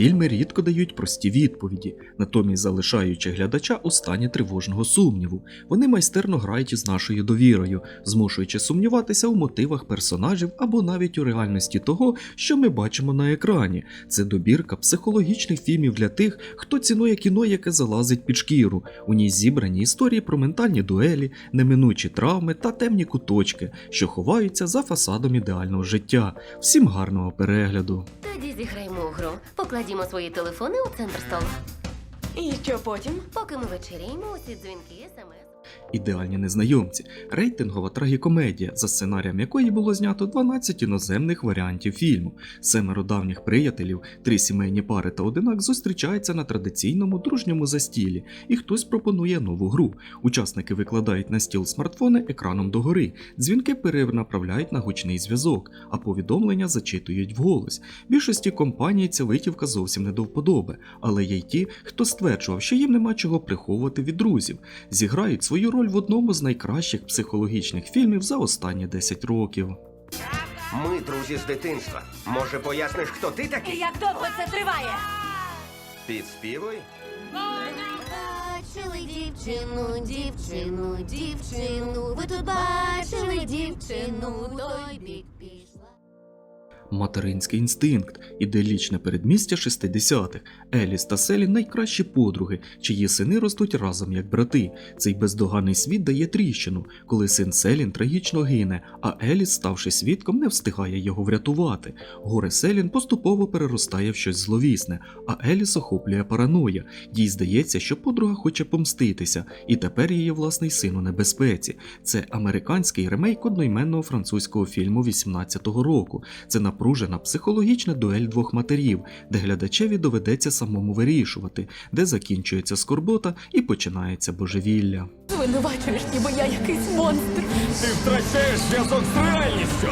Фільми рідко дають прості відповіді, натомість залишаючи глядача у стані тривожного сумніву. Вони майстерно грають із нашою довірою, змушуючи сумніватися у мотивах персонажів або навіть у реальності того, що ми бачимо на екрані. Це добірка психологічних фільмів для тих, хто цінує кіно, яке залазить під шкіру. У ній зібрані історії про ментальні дуелі, неминучі травми та темні куточки, що ховаються за фасадом ідеального життя. Всім гарного перегляду! Тоді зіграємо гру. Покладімо свої телефони у центр столу. І що потім? Поки ми вечеряємо, усі дзвінки, смс. Ідеальні незнайомці рейтингова трагікомедія, за сценарієм якої було знято 12 іноземних варіантів фільму. Семеро давніх приятелів, три сімейні пари та одинак зустрічаються на традиційному дружньому застілі, і хтось пропонує нову гру. Учасники викладають на стіл смартфони екраном догори, дзвінки перенаправляють на гучний зв'язок, а повідомлення зачитують вголос. Більшості компаній ця витівка зовсім не до вподоби, але є й ті, хто стверджував, що їм нема чого приховувати від друзів зіграють свою роль в одному з найкращих психологічних фільмів за останні 10 років. Ми друзі з дитинства. Може, поясниш, хто ти такий? Як довго це триває? Підспівуй. Бачили дівчину, дівчину, дівчину. Ви тут бачили дівчину, той бік. Материнський інстинкт, іделічне передмістя 60-х. Еліс та Селі найкращі подруги, чиї сини ростуть разом як брати. Цей бездоганний світ дає тріщину, коли син Селін трагічно гине, а Еліс, ставши свідком, не встигає його врятувати. Горе Селін поступово переростає в щось зловісне, а Еліс охоплює параноя. Їй здається, що подруга хоче помститися, і тепер її власний син у небезпеці. Це американський ремейк одноіменного французького фільму 18-го року. Це напружена психологічна дуель двох матерів, де глядачеві доведеться самому вирішувати, де закінчується скорбота і починається божевілля. Звинувачуєш, ніби я якийсь монстр. Ти втрачаєш зв'язок з реальністю.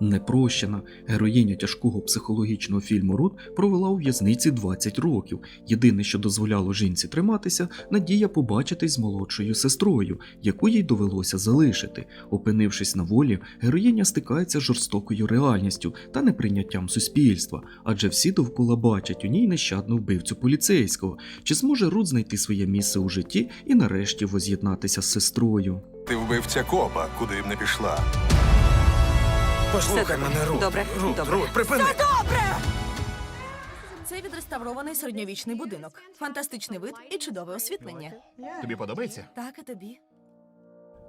Непрощена героїня тяжкого психологічного фільму Рут провела у в'язниці 20 років. Єдине, що дозволяло жінці триматися, надія побачитись з молодшою сестрою, яку їй довелося залишити. Опинившись на волі, героїня стикається з жорстокою реальністю та неприйняттям суспільства, адже всі довкола бачать у ній нещадну вбивцю поліцейського. Чи зможе Рут знайти своє місце у житті і нарешті воз'єднатися з сестрою? Ти вбивця копа, куди б не пішла. Послухай мене, Рут. Добре, Рут, добре. Рут, припини. Це відреставрований середньовічний будинок. Фантастичний вид і чудове освітлення. Тобі подобається? Так, і тобі.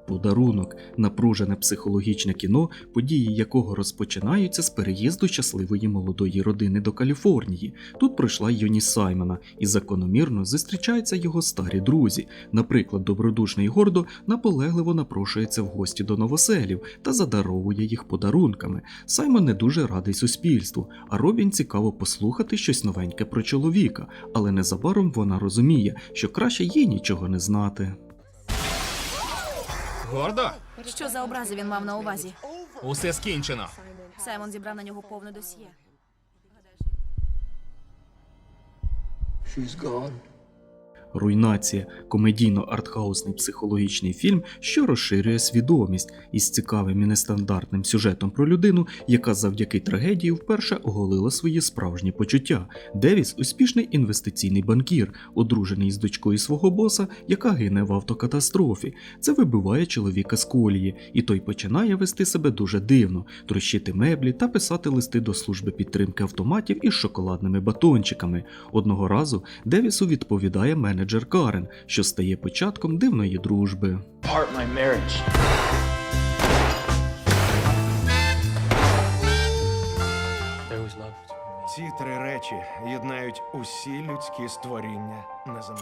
Подарунок напружене психологічне кіно, події якого розпочинаються з переїзду щасливої молодої родини до Каліфорнії. Тут пройшла юність Саймона, і закономірно зустрічаються його старі друзі. Наприклад, добродушний Гордо наполегливо напрошується в гості до новоселів та задаровує їх подарунками. Саймон не дуже радий суспільству, а Робін цікаво послухати щось новеньке про чоловіка, але незабаром вона розуміє, що краще їй нічого не знати. Гордо? Що за образи він мав на увазі? Усе скінчено. Саймон зібрав на нього повне досьє. Руйнація комедійно-артхаусний психологічний фільм, що розширює свідомість із цікавим і нестандартним сюжетом про людину, яка завдяки трагедії вперше оголила свої справжні почуття. Девіс успішний інвестиційний банкір, одружений з дочкою свого боса, яка гине в автокатастрофі. Це вибиває чоловіка з колії, і той починає вести себе дуже дивно, трощити меблі та писати листи до служби підтримки автоматів із шоколадними батончиками. Одного разу Девісу відповідає менеджер Карен, що стає початком дивної дружби. part my marriage. Ці три речі єднають усі людські створіння на землі.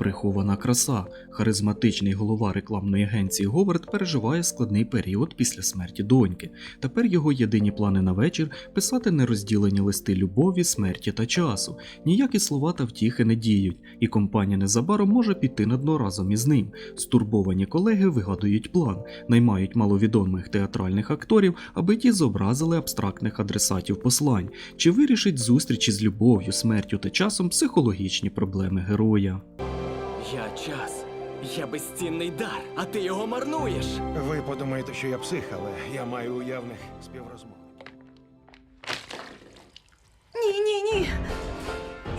Прихована краса. Харизматичний голова рекламної агенції Говард переживає складний період після смерті доньки. Тепер його єдині плани на вечір писати нерозділені листи любові, смерті та часу. Ніякі слова та втіхи не діють, і компанія незабаром може піти на дно разом із ним. Стурбовані колеги вигадують план, наймають маловідомих театральних акторів, аби ті зобразили абстрактних адресатів послань, чи вирішить зустрічі з любов'ю, смертю та часом психологічні проблеми героя. Я час. Я безцінний дар, а ти його марнуєш. Ви подумаєте, що я псих, але я маю уявних співрозмовників. Ні, ні, ні.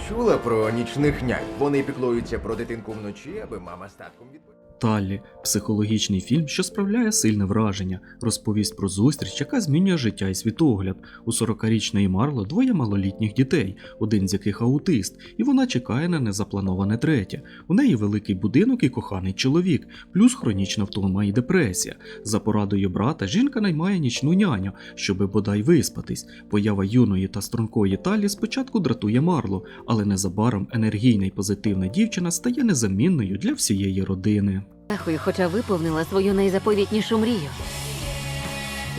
Чула про нічних нянь. Вони піклуються про дитинку вночі, аби мама з татком відпочивала. Таллі психологічний фільм, що справляє сильне враження, розповість про зустріч, яка змінює життя і світогляд. У 40-річної Марло двоє малолітніх дітей, один з яких аутист, і вона чекає на незаплановане третє. У неї великий будинок і коханий чоловік, плюс хронічна втома і депресія. За порадою брата жінка наймає нічну няню, щоби бодай виспатись. Поява юної та стрункої Талі спочатку дратує Марло, але незабаром енергійна і позитивна дівчина стає незамінною для всієї родини. Дякую, хоча виповнила свою найзаповітнішу мрію.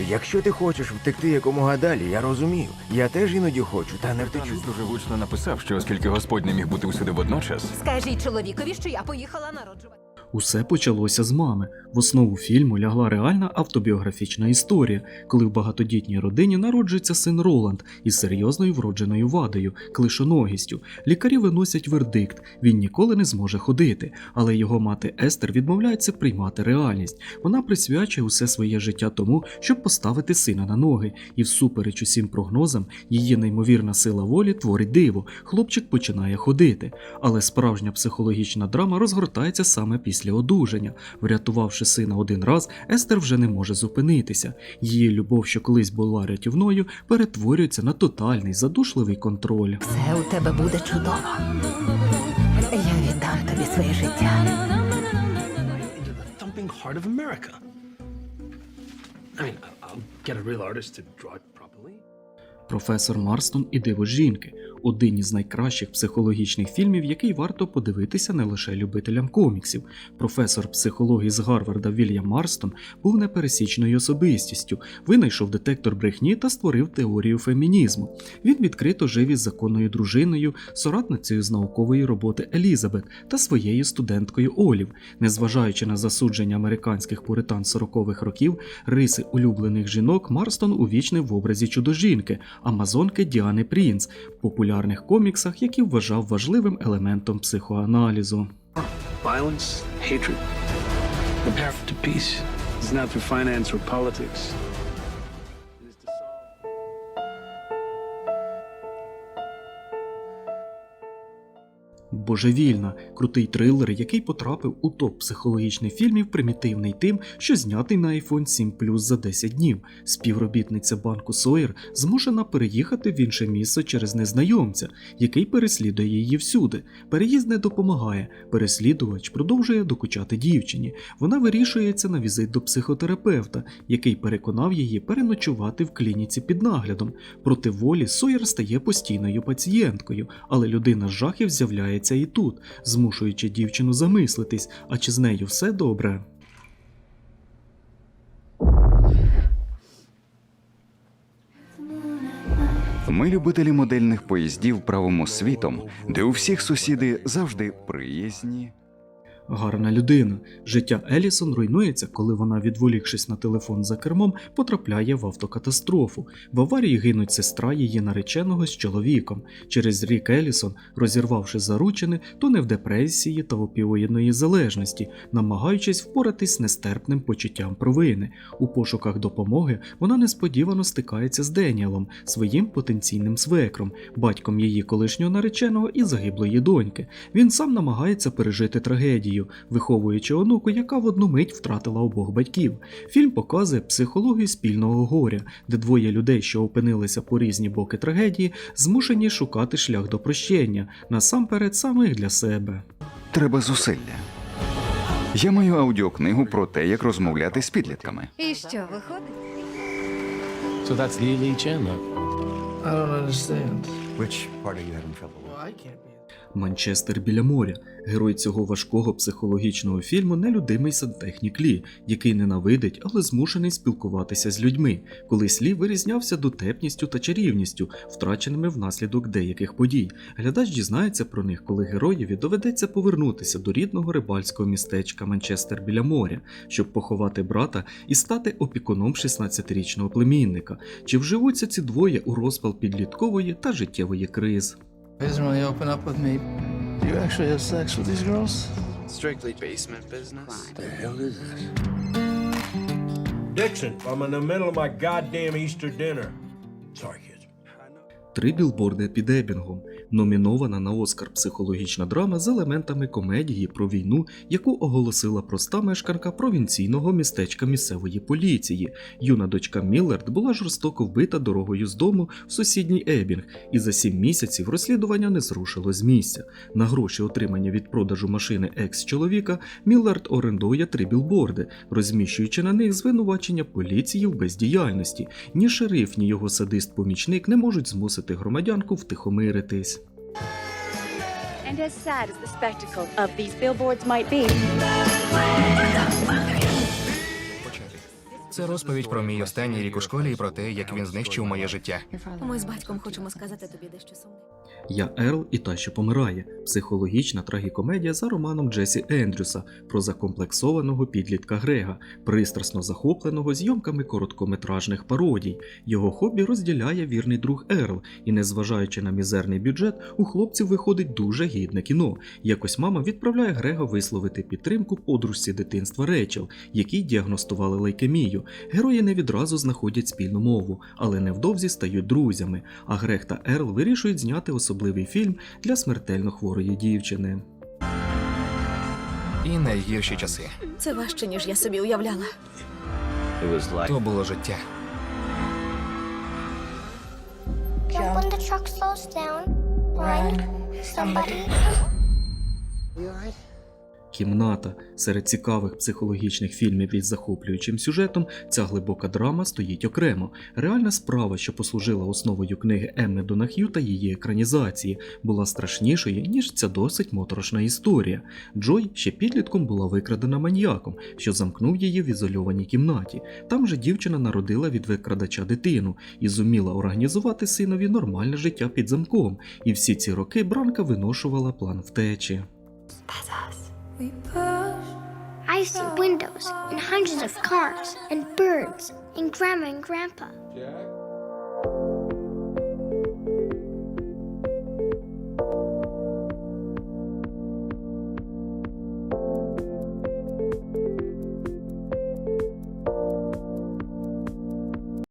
Якщо ти хочеш втекти якомога далі, я розумію. Я теж іноді хочу, та не втечу. дуже влучно написав, що оскільки Господь не міг бути усюди водночас, Скажіть чоловікові, що я поїхала народжувати. Усе почалося з мами. В основу фільму лягла реальна автобіографічна історія, коли в багатодітній родині народжується син Роланд із серйозною вродженою вадою, клишоногістю. Лікарі виносять вердикт: він ніколи не зможе ходити, але його мати Естер відмовляється приймати реальність. Вона присвячує усе своє життя тому, щоб поставити сина на ноги, і всупереч усім прогнозам, її неймовірна сила волі творить диво. Хлопчик починає ходити. Але справжня психологічна драма розгортається саме після одужання. Врятувавши сина один раз, Естер вже не може зупинитися. Її любов, що колись була рятівною, перетворюється на тотальний задушливий контроль. Все у тебе буде чудово. Я віддам тобі своє життя. Професор Марстон і диво жінки один із найкращих психологічних фільмів, який варто подивитися не лише любителям коміксів. Професор психології з Гарварда Вільям Марстон був непересічною особистістю, винайшов детектор брехні та створив теорію фемінізму. Він відкрито жив із законною дружиною, соратницею з наукової роботи Елізабет та своєю студенткою Олів. Незважаючи на засудження американських пуритан 40-х років, риси улюблених жінок Марстон увічнив в образі чудожінки, амазонки Діани Прінц, в популярних коміксах, які вважав важливим елементом психоаналізу. Violence, hatred. The path to peace is not through finance or politics. Божевільна, крутий трилер, який потрапив у топ психологічних фільмів, примітивний тим, що знятий на iPhone 7 Plus за 10 днів. Співробітниця банку Сойер змушена переїхати в інше місце через незнайомця, який переслідує її всюди. Переїзд не допомагає. Переслідувач продовжує докучати дівчині. Вона вирішується на візит до психотерапевта, який переконав її переночувати в клініці під наглядом. Проти волі Сойер стає постійною пацієнткою, але людина з жахів з'являється і тут, змушуючи дівчину замислитись, а чи з нею все добре. Ми любителі модельних поїздів правимо світом, де у всіх сусіди завжди приязні. Гарна людина. Життя Елісон руйнується, коли вона, відволікшись на телефон за кермом, потрапляє в автокатастрофу. В аварії гинуть сестра її нареченого з чоловіком. Через рік Елісон, розірвавши заручини, тоне в депресії та опіоїдної залежності, намагаючись впоратись з нестерпним почуттям провини. У пошуках допомоги вона несподівано стикається з Деніелом, своїм потенційним свекром, батьком її колишнього нареченого і загиблої доньки. Він сам намагається пережити трагедію, виховуючи онуку, яка в одну мить втратила обох батьків. Фільм показує психологію спільного горя, де двоє людей, що опинилися по різні боки трагедії, змушені шукати шлях до прощення, насамперед самих для себе. Треба зусилля. Я маю аудіокнигу про те, як розмовляти з підлітками. І що виходить? So that's elite channel. I don't understand. Which part are you having trouble with? Well, I can't be. Манчестер біля моря. Герой цього важкого психологічного фільму нелюдимий сантехнік Лі, який ненавидить, але змушений спілкуватися з людьми. Колись Лі вирізнявся дотепністю та чарівністю, втраченими внаслідок деяких подій. Глядач дізнається про них, коли героєві доведеться повернутися до рідного рибальського містечка Манчестер біля моря, щоб поховати брата і стати опікуном 16-річного племінника. Чи вживуться ці двоє у розпал підліткової та життєвої криз? He doesn't really open up with me. Do you actually have sex with these girls? Strictly basement business. The hell is this? Dixon, I'm in the middle of my goddamn Easter dinner. Sorry, kids. Три білборди під Ебінгом. Номінована на Оскар психологічна драма з елементами комедії про війну, яку оголосила проста мешканка провінційного містечка місцевої поліції. Юна дочка Міллард була жорстоко вбита дорогою з дому в сусідній Ебінг, і за сім місяців розслідування не зрушило з місця. На гроші, отримані від продажу машини екс-чоловіка, Міллард орендує три білборди, розміщуючи на них звинувачення поліції в бездіяльності. Ні шериф, ні його садист-помічник не можуть змусити громадянку втихомиритись. And as sad as the spectacle of these billboards might be, Це розповідь про мій останній рік у школі і про те, як він знищив моє життя. Ми з батьком хочемо сказати тобі дещо сумне. Я Ерл і та, що помирає. Психологічна трагікомедія за романом Джесі Ендрюса про закомплексованого підлітка Грега, пристрасно захопленого зйомками короткометражних пародій. Його хобі розділяє вірний друг Ерл, і незважаючи на мізерний бюджет, у хлопців виходить дуже гідне кіно. Якось мама відправляє Грега висловити підтримку подружці дитинства Рейчел, якій діагностували лейкемію. Герої не відразу знаходять спільну мову, але невдовзі стають друзями. А Грег та Ерл вирішують зняти особливий фільм для смертельно хворої дівчини. І найгірші часи. Це важче, ніж я собі уявляла. То було життя. jump when the truck slows down. Run, somebody. Кімната серед цікавих психологічних фільмів із захоплюючим сюжетом. Ця глибока драма стоїть окремо. Реальна справа, що послужила основою книги Емми Донах'ю та її екранізації, була страшнішою ніж ця досить моторошна історія. Джой ще підлітком була викрадена маньяком, що замкнув її в ізольованій кімнаті. Там же дівчина народила від викрадача дитину і зуміла організувати синові нормальне життя під замком. І всі ці роки Бранка виношувала план втечі. I've seen windows and hundreds of cars and birds and grandma and grandpa.